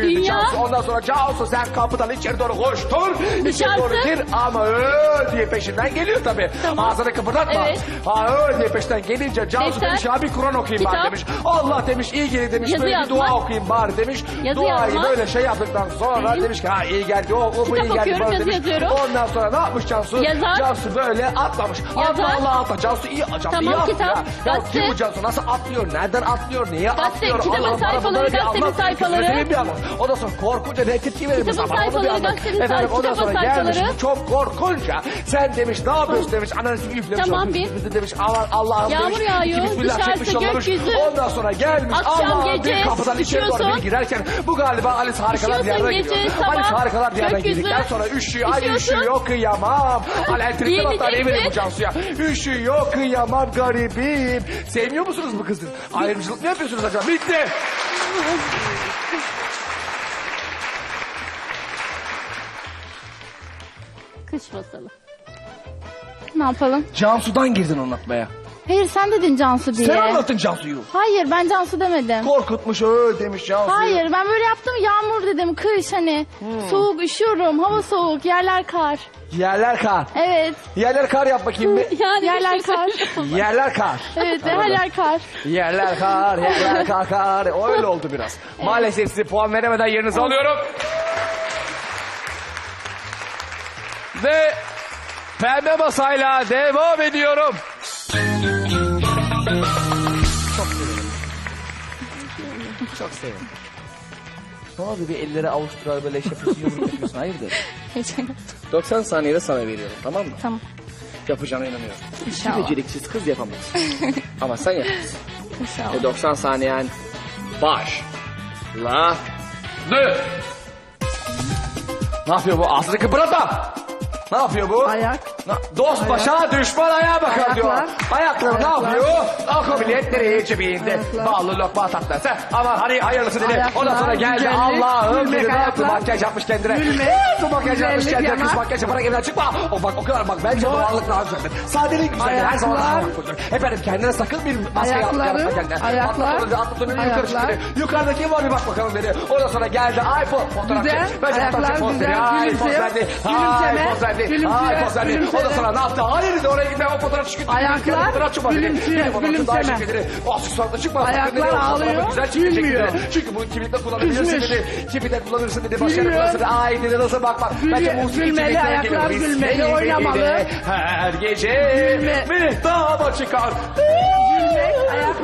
büyüdü Dünya. Cansu. Ondan sonra Cansu sen kapıdan içeri doğru koştun. İçeri Dışarısı. doğru gir ama öyle diye peşinden geliyor tabii. Tamam. Ağzını kıpırdatma. Evet. Ha öyle diye peşinden gelince Cansu Defter. demiş ya bir Kur'an okuyayım Kitap. demiş. Allah demiş iyi geli demiş Yazı böyle bir yazmak. dua okuyayım bari demiş. Yazı Duayı yazmak. böyle şey yaptıktan sonra Hı hı. demiş ki ha iyi geldi o, o bu Kitap iyi geldi okuyorum, falan yazı demiş. yazıyorum. Ondan sonra ne yapmış Cansu? Yazar. Cansu böyle atlamış. Yazar. Allah Allah atla. Cansu iyi Cansu Tamam, iyi atlıyor kitap, ya. Ya gazete. kim bu Cansu nasıl atlıyor? Nereden atlıyor? Niye Gazete, atlıyor? kitabın sayfaları, bir gazetenin sayfaları. Gözünü bir anlat. Ondan sonra korkunca ne tepki verir? Kitabın bunu bir sayfaları, anlat. gazetenin Efendim ondan kitabın sonra gelmiş sayfaları. çok korkunca sen demiş ne yapıyorsun demiş ananı üflemiş. Tamam, bir. üfledi demiş aman Allah'ım Yağmur demiş. yağıyor, İki bismillah dışarısı çekmiş yollamış. gökyüzü. Ondan sonra gelmiş Akşam, Allah'ım gece, bir kapıdan içeri doğru üşüyorsun. bir girerken bu galiba Alice Harikalar Üşüyorsun Diyarı'na gece, gidiyor. sabah, Alice Harikalar Diyarı'na gökyüzü. girdikten sonra üşüyor. Ay Üşüyorsun. üşüyor kıyamam. Al elektrikten hatta Giyineceksin. eminim bu Cansu'ya. Üşüyor kıyamam garibim. Sevmiyor musunuz bu kızı? Ayrımcılık mı yapıyorsunuz acaba? Bitti. Kış. Ne yapalım? Cansu'dan girdin anlatmaya. Hayır sen dedin Cansu diye. Sen anlattın Cansu'yu. Hayır ben Cansu demedim. Korkutmuş öyle demiş Cansu'yu. Hayır ben böyle yaptım yağmur dedim kış hani Hmm. soğuk üşüyorum hava soğuk yerler kar. Yerler kar. Evet Yerler kar yap bakayım bir. Yani yerler kar. Yerler kar. evet her yer kar. Yerler kar, yerler kar, kar. Öyle oldu biraz. Maalesef size puan veremeden yerinizi alıyorum. Ve pembe masayla devam ediyorum. Çok seviyorum. Çok seviyorum. Ne oldu bir elleri avuşturar böyle şey yapıyorsun hayırdır? 90 saniyede sana veriyorum tamam mı? Tamam. Yapacağına inanıyorum. İnşallah. beceriksiz kız yapamaz. Ama sen yaparsın. İnşallah. Ve 90 saniyen baş. La. Ne? Ne yapıyor bu? Ağzını kıpırdatma. Ne yapıyor bu? Ayak. Dost başa düşman ayağa bakar diyor. Ayaklar. Ayakları ne Ayaklar. yapıyor? Akabiliyetleri cebinde. Ayaklar. Bağlı lokma tatlısı. Aman hadi hayırlısı dedi. Ayaklar, Ondan sonra geldi Allah'ım dedi. Ne yaptı? ayaklar. Makyaj yapmış kendine. Gülmek, makyaj yapmış kendine. Kız makyaj yaparak evden çıkma. O bak o kadar bak bence doğallık daha güzeldir. Sadeliğin güzeldir. Her zaman Ayaklar. güzeldir. Efendim kendine sakın bir maske yap, Ayakları, yaratma kendine. ayaklar, Atla sonra atla sonra yukarı ayaklar. çık dedi. Yukarıda kim var bir bak bakalım dedi. Ondan sonra geldi. Fo- fotoğraf çek. Bence ayaklar fotoğraf çek, poz güzel, dedi. Ay poz gülümse, verdi. Ay gülümseme, poz verdi. gülümse, Ay poz verdi. Gülümseme. Ondan sonra ne yaptı? Hayır dedi oraya gitme o fotoğraf çıkıyor. Ayaklar, fotoğrafçı daha gülümseme. dedi. O asık suratla çıkma. sakın Ayaklar. O ağlıyor, Güzel gülmüyor. Çünkü bu kimlikte kullanabilirsin dedi. Kimlikte kullanırsın dedi. Gülüyor. kullanırsın dedi. Ay dedi nasıl bak bak. Gülüyor, Bence musiki gülmeli, ayaklar gülmeli, oynamalı. de Her gece Gülme. mehtaba çıkar. Gülmek,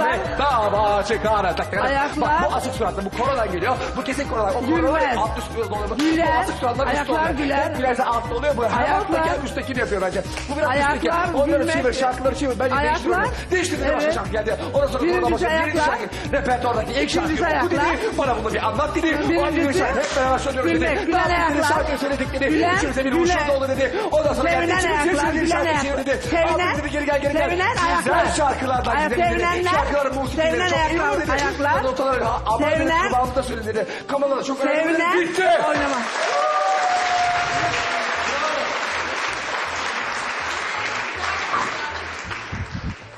ayaklar. Çıkar. Tak, tak, tak. Ayaklar. Bak bu asık suratlı. Bu koronadan geliyor. Bu kesin koronadan. O koronadan alt üst oluyor. Bu Güler. asık suratlar Ayaklar oluyor. güler. Hep gülerse altta oluyor. Bu her Ayaklar. alttaki üsttekini yapıyor bence. Bu biraz Ayaklar üstteki. Onları çevir. Şarkıları çevir. Bence Ayaklar. değiştiriyorum. Değiştirdim. Başka Evet. şarkı geldi. Ondan sonra koronadan başka. Birinci ayaklar. şarkı. Repertuardaki ilk İkincisi oku dedi. ayaklar. Bana bunu bir anlat dedi. Birinci şarkı. Hep beraber söylüyoruz dedi. gülen ayaklar. Şarkıyı söyledik dedi. İçimize bir huşum oldu dedi. Ondan sonra geldi. Ayaklar, bir şarkı ayaklar. çevir dedi. Sevilen- Al dedi geri gel geri gel. sevilen Güzel ayaklar. şarkılardan Ay- gidelim dedi. Şarkıların musikileri sevilen çok iyi ayaklar- ayaklar. Notaları Sevilen- kulağımda söyle dedi. Kameralar çok önemli. Sevilen Bitti. oynama.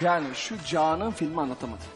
Yani şu Can'ın filmi anlatamadım.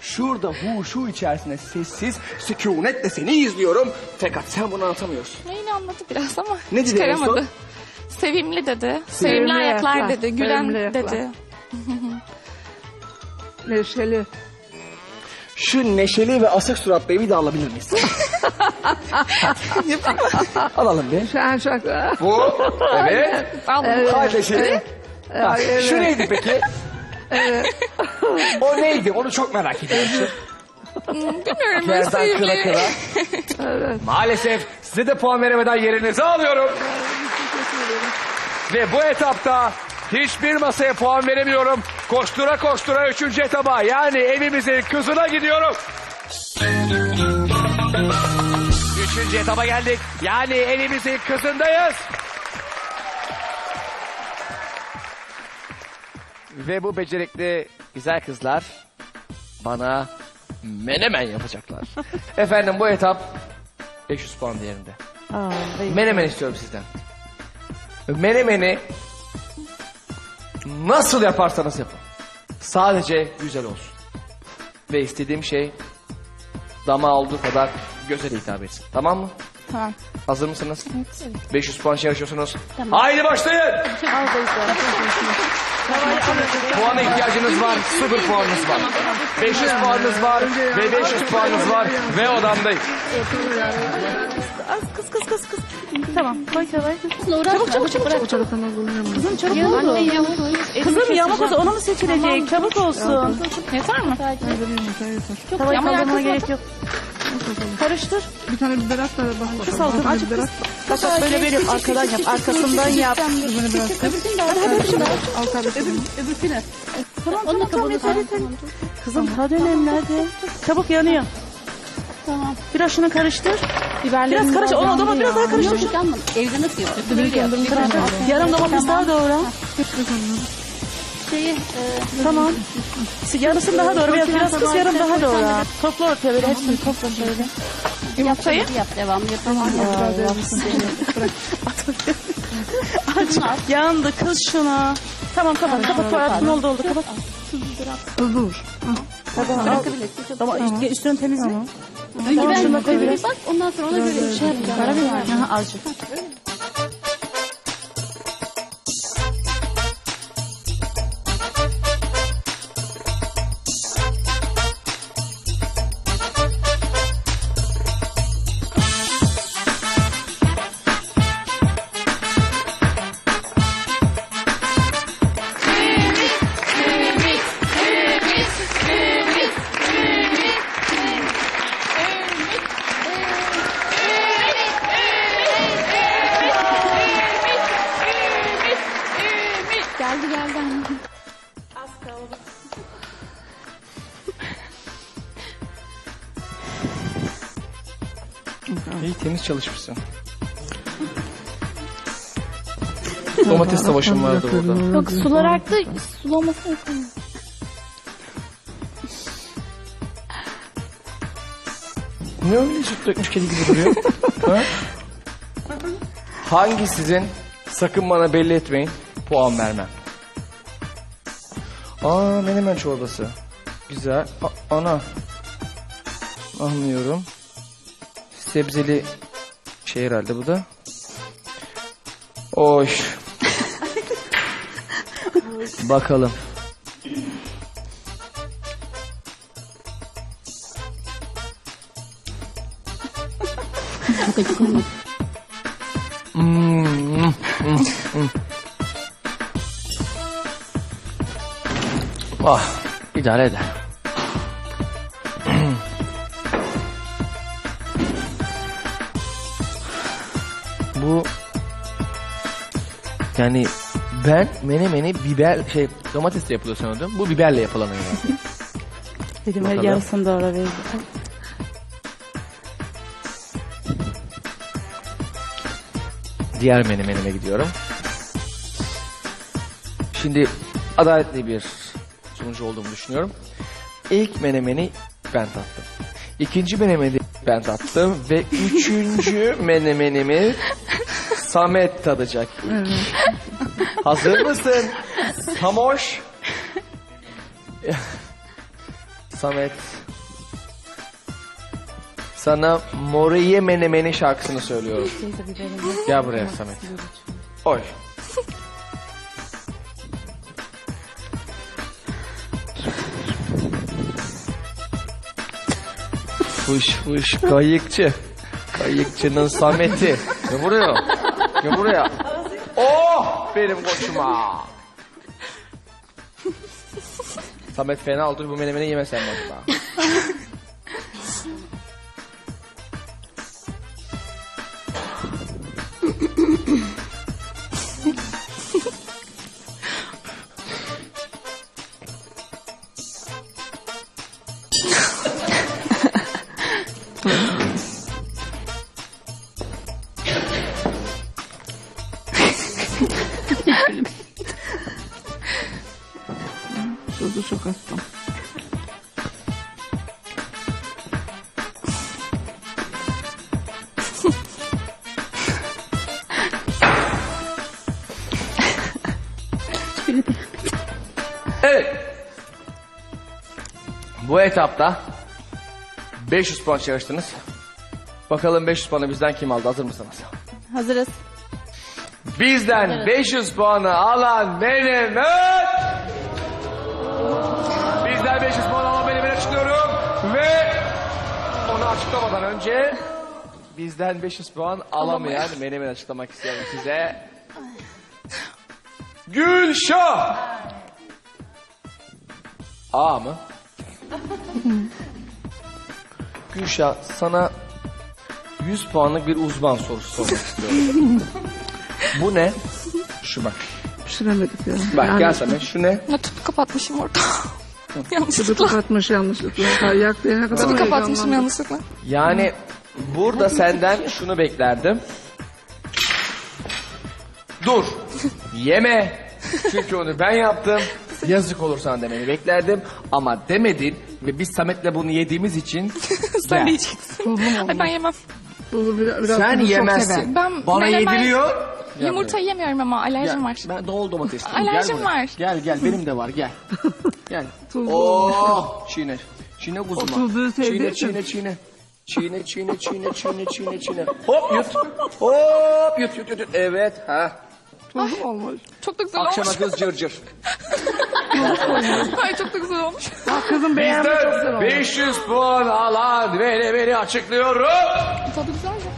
Şurada hu şu içerisinde sessiz sükunetle seni izliyorum. Fakat sen bunu anlatamıyorsun. Yine anladı biraz ama Ne dedi en çıkaramadı. Sevimli dedi. Sevimli, Sevimli ayaklar, ayaklar, dedi. Gülen sevimli ayaklar. dedi. Neşeli. Şu neşeli ve asık suratlıyı bir daha alabilir miyiz? Alalım bir. Şen şaka. Bu. Evet. Al. Hay neşeli. Bak, Ay, evet. Şu neydi peki? o neydi? Onu çok merak ediyorum. Bilmiyorum böyle Yerden kıra kıra. Maalesef size de puan veremeden yerinizi alıyorum. Ve bu etapta hiçbir masaya puan veremiyorum. Koştura koştura üçüncü etaba yani evimizin kızına gidiyorum. Üçüncü etaba geldik. Yani evimizin kızındayız. Ve bu becerikli güzel kızlar bana menemen yapacaklar. Efendim bu etap 500 puan değerinde. Menemen istiyorum sizden. Menemeni nasıl yaparsanız yapın. Sadece güzel olsun. Ve istediğim şey dama olduğu kadar göze de hitap etsin. Tamam mı? Tamam. Hazır mısınız? 500 puan için yarışıyorsunuz. Haydi başlayın. Puana ihtiyacınız var. 0 puanınız var. 500 puanınız var ve 500 puanınız var ve odamdayım. Tamam. Koy koy. Çabuk çabuk çabuk çabuk. çabuk. Kızım çabuk oldu. Kızım yamuk olsa onu mu seçilecek? Çabuk olsun. Yeter mi? Tavayı ama kaldırmana yakın gerek yok. Karıştır. Bir tane biber at da bak. bak. Salkın azıcık kız. Bak bak böyle böyle. Arkadan yap. Arkasından yap. Al kardeşim. Tamam tamam tamam yeter yeter. Kızım hadi önemli hadi. Çabuk yanıyor. Tamam. Biraz şunu karıştır. Biberlerini Biraz karış. Onu odama biraz daha karıştır. Yok yanmadı. Evde nasıl yapıyorsun? Böyle yapıyorsun. Yarım domates daha doğra. Şeyi, e, Tamam. Yarısını daha doğru. Biraz, biraz kız yarım daha doğra. Topla ortaya böyle hepsini topla şöyle. yumurtayı yap devamlı yapamam. Aç. Yandı kız şuna. Tamam kapat kapat. Tuvalet oldu oldu kapat. Dur. Bırakabilirsin. Tamam üst- üstünü temizle. Önce ben biraz. bak ondan sonra ona göre şey yapacağım. Karabiber. Aha azıcık. Geldi geldi. İyi temiz çalışmışsın. Domates savaşım vardı burada. Yok sular aktı. Sulaması yapalım. Ne öyle süt dökmüş kedi gibi duruyor? ha? Hangi sizin sakın bana belli etmeyin puan vermem. Aa menemen çorbası. Güzel. A- ana. Anlıyorum. Sebzeli şey herhalde bu da. Oş. Bakalım. ah, idare eder. Bu yani ben menemeni biber şey domatesle yapılıyor sanıyordum. Bu biberle yapılanıyor. yani. Dedim Bakalım. yarısını doğra verdi. Diğer menemenime gidiyorum. Şimdi adaletli bir sonucu olduğumu düşünüyorum. İlk menemeni ben tattım. İkinci menemeni ben tattım ve üçüncü menemenimi Samet tadacak. Hazır mısın? Samoş. Samet. Sana Moriye Menemeni şarkısını söylüyorum. Gel buraya Samet. Oy. Fış fış kayıkçı. Kayıkçının Samet'i. Gel buraya. Gel buraya. Oh benim koçuma. Samet fena oldu bu menemeni yemesem mi acaba? Bu etapta 500 puan çalıştınız. Bakalım 500 puanı bizden kim aldı? Hazır mısınız? Hazırız. Bizden 500 puanı alan Menemen. Bizden 500 puan alan Menemen açıklıyorum. Ve onu açıklamadan önce bizden 500 puan alamayan Menemen açıklamak istiyorum size. Gülşah. A mı? Gülşah sana 100 puanlık bir uzman sorusu sormak istiyorum. Bu ne? Şu bak. Pişiremedik ya. Bak gel sana şu ne? Notumu kapatmışım orada. Yanlışlıkla. kapatmış yanlışlıkla. Yak diyene kadar Notumu kapatmışım yanlışlıkla. Yani burada senden şunu beklerdim. Dur. Yeme. Çünkü onu ben yaptım. Yazık olur sana demeni beklerdim. Ama demedin ve biz Samet'le bunu yediğimiz için Sen Gel. diyeceksin. Ay ben yemem. Biraz, biraz sen çok yemezsin. sever. Ben Bana menemen- yediriyor. Yumurta yemiyorum ama alerjim var. Ben doğal domates. Alerjim gel buraya. var. Gel gel benim de var gel. Gel. Tuzlu Oh çiğne. Çiğne kuzuma. tuzluğu sevdiği Çiğne için. çiğne çiğne. Çiğne çiğne çiğne çiğne çiğne çiğne. Hop yut. Hop yut yut yut. yut. Evet ha. Tuzlu olmuş. Çok da güzel Akşama olmuş. kız cır cır. Ay çok da güzel olmuş. Bak kızım beğendi çok güzel Bizden olmuş. 500 puan alan beni beni açıklıyorum. Tadı güzel mi?